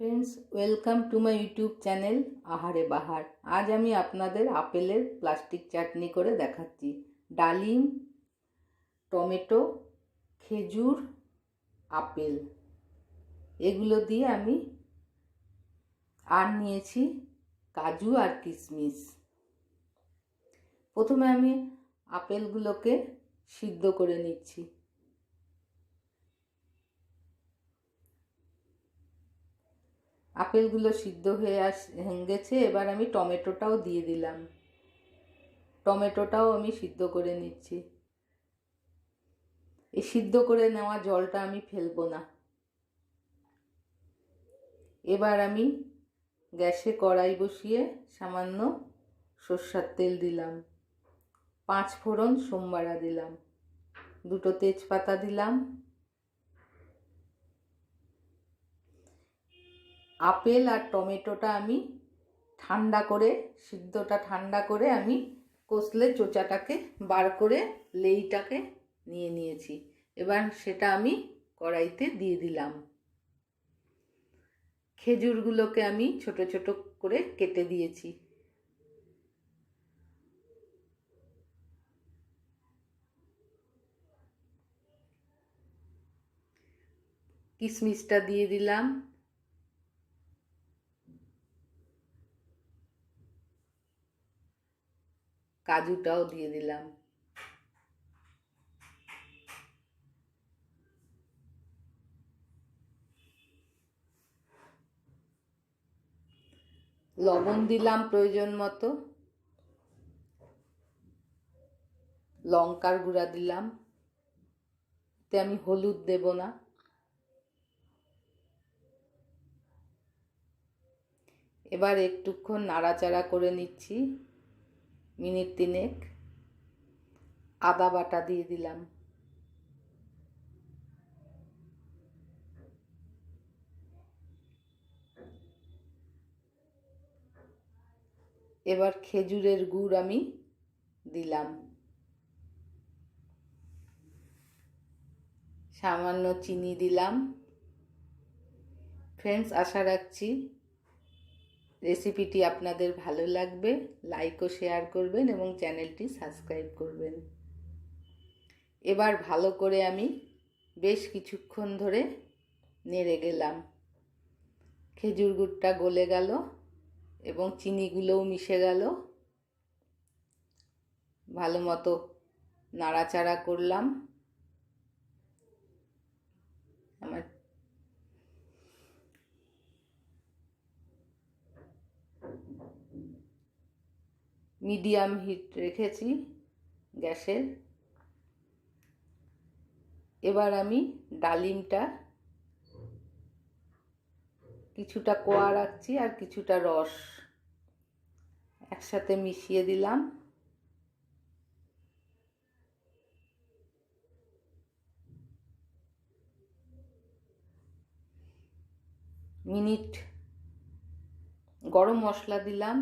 Friends welcome to my YouTube channel আহারে বাহার আজ আমি আপনাদের আপেলের প্লাস্টিক চাটনি করে দেখাচ্ছি। ডালিম, টমেটো, খেজুর, আপেল। এগুলো দিয়ে আমি আর নিয়েছি কাজু আর কিশমিশ। প্রথমে আমি আপেলগুলোকে সিদ্ধ করে নিচ্ছি। আপেলগুলো সিদ্ধ হয়ে আস গেছে এবার আমি টমেটোটাও দিয়ে দিলাম। টমেটোটাও আমি সিদ্ধ করে নিচ্ছি। এই সিদ্ধ করে নেওয়া জলটা আমি ফেলব না। এবার আমি গ্যাসে কড়াই বসিয়ে সামান্য সর্ষার তেল দিলাম। পাঁচ ফোড়ন সোমবারা দিলাম। দুটো তেজপাতা দিলাম। আপেল আর টমেটোটা আমি ঠান্ডা করে, সিদ্ধটা ঠান্ডা করে আমি কষলে চোচাটাকে বার করে লেইটাকে নিয়ে নিয়েছি। এবার সেটা আমি কড়াইতে দিয়ে দিলাম। খেজুরগুলোকে আমি ছোট ছোট করে কেটে দিয়েছি। কিশমিশটা দিয়ে দিলাম। কাজুটাও দিয়ে দিলাম। লবণ দিলাম প্রয়োজন মতো। লঙ্কার গুঁড়া দিলাম। তে আমি হলুদ দেব না। এবার একটুক্ষণ নাড়াচাড়া করে নিচ্ছি। মিনিট তিনেক আদা বাটা দিয়ে দিলাম। এবার খেজুরের গুড় আমি দিলাম। সামান্য চিনি দিলাম। ফ্রেন্ডস, আশা রাখছি রেসিপিটি আপনাদের ভালো লাগবে লাইক ও শেয়ার করবেন এবং চ্যানেলটি সাবস্ক্রাইব করবেন। এবার ভালো করে আমি বেশ কিছুক্ষণ ধরে নেড়ে গেলাম। খেজুর গুড়টা গলে গেল এবং চিনিগুলোও মিশে গেল। ভালো মতো নাড়াচাড়া করলাম। মিডিয়াম হিট রেখেছি গ্যাসের। এবার আমি ডালিমটা কিছুটা কোয়া রাখছি আর কিছুটা রস একসাথে মিশিয়ে দিলাম। মিনিট গরম মশলা দিলাম।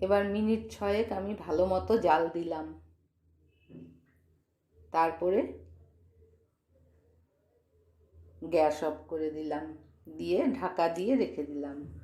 এবার মিনিট ছয়েক আমি ভালো মতো জাল দিলাম। তারপরে গ্যাস অফ করে দিলাম। দিয়ে ঢাকা দিয়ে রেখে দিলাম।